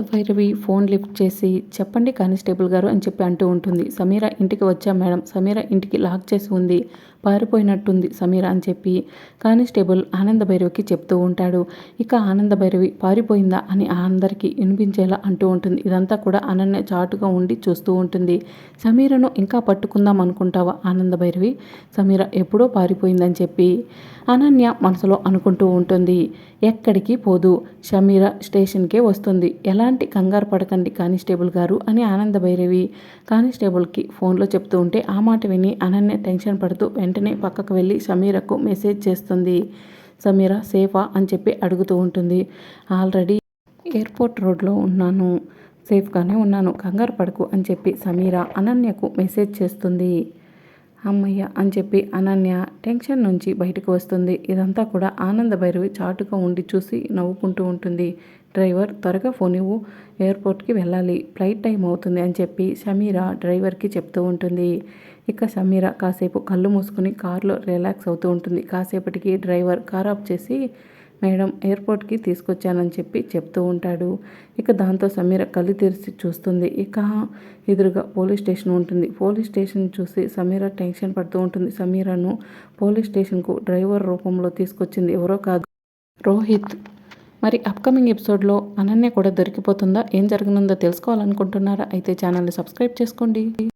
Bhairavi phone lift చేసి చెప్పండి constable గారు అని చెప్పి అంటూ ఉంటుంది. సమీర ఇంటికి వచ్చా మేడం? సమీర ఇంటికి లాక్ చేసి ఉంది. పారిపోయినట్టుంది సమీర అని చెప్పి కానిస్టేబుల్ ఆనంద భైరవికి చెప్తూ ఉంటాడు. ఇక ఆనంద భైరవి పారిపోయిందా? అని అందరికీ వినిపించేలా అంటూ ఉంటుంది. ఇదంతా కూడా అనన్య చాటుగా ఉండి చూస్తూ ఉంటుంది. సమీరను ఇంకా పట్టుకుందాం అనుకుంటావా ఆనంద భైరవి? సమీర ఎప్పుడో పారిపోయిందని చెప్పి అనన్య మనసులో అనుకుంటూ ఉంటుంది. ఎక్కడికి పోదు. సమీర స్టేషన్కే వస్తుంది. ఎలా ఎలాంటి కంగారు పడకండి కానిస్టేబుల్ గారు అని ఆనంద భైరవి కానిస్టేబుల్కి ఫోన్లో చెప్తూ ఉంటే ఆ మాట విని అనన్య టెన్షన్ పడుతూ వెంటనే పక్కకు వెళ్ళి సమీరకు మెసేజ్ చేస్తుంది. సమీర సేఫా? అని చెప్పి అడుగుతూ ఉంటుంది. ఆల్రెడీ ఎయిర్పోర్ట్ రోడ్లో ఉన్నాను. సేఫ్గానే ఉన్నాను. కంగారు పడకు అని చెప్పి సమీర అనన్యకు మెసేజ్ చేస్తుంది. అమ్మయ్య అని చెప్పి అనన్య టెన్షన్ నుంచి బయటకు వస్తుంది. ఇదంతా కూడా ఆనంద భైరవి చాటుగా ఉండి చూసి నవ్వుకుంటూ ఉంటుంది. డ్రైవర్ త్వరగా ఫోన్ ఇవ్వు. ఎయిర్పోర్ట్కి వెళ్ళాలి. ఫ్లైట్ టైం అవుతుంది అని చెప్పి సమీర డ్రైవర్కి చెప్తూ ఉంటుంది. ఇక సమీర కాసేపు కళ్ళు మూసుకుని కారులో రిలాక్స్ అవుతూ ఉంటుంది. కాసేపటికి డ్రైవర్ కార్ ఆఫ్ చేసి మేడం ఎయిర్పోర్ట్కి తీసుకొచ్చానని చెప్పి చెప్తూ ఉంటాడు. ఇక దాంతో సమీర కళ్ళు తెరిచి చూస్తుంది. ఇక ఎదురుగా పోలీస్ స్టేషన్ ఉంటుంది. పోలీస్ స్టేషన్ చూసి సమీర టెన్షన్ పడుతూ ఉంటుంది. సమీరను పోలీస్ స్టేషన్కు డ్రైవర్ రూపంలో తీసుకొచ్చింది ఎవరో కాదు. రోహిత్ మరి అప్కమింగ్ ఎపిసోడ్లో అనన్య కూడా దొరికిపోతుందా? ఏం జరగనుందో తెలుసుకోవాలనుకుంటున్నారా? అయితే ఛానల్ని సబ్స్క్రైబ్ చేసుకోండి.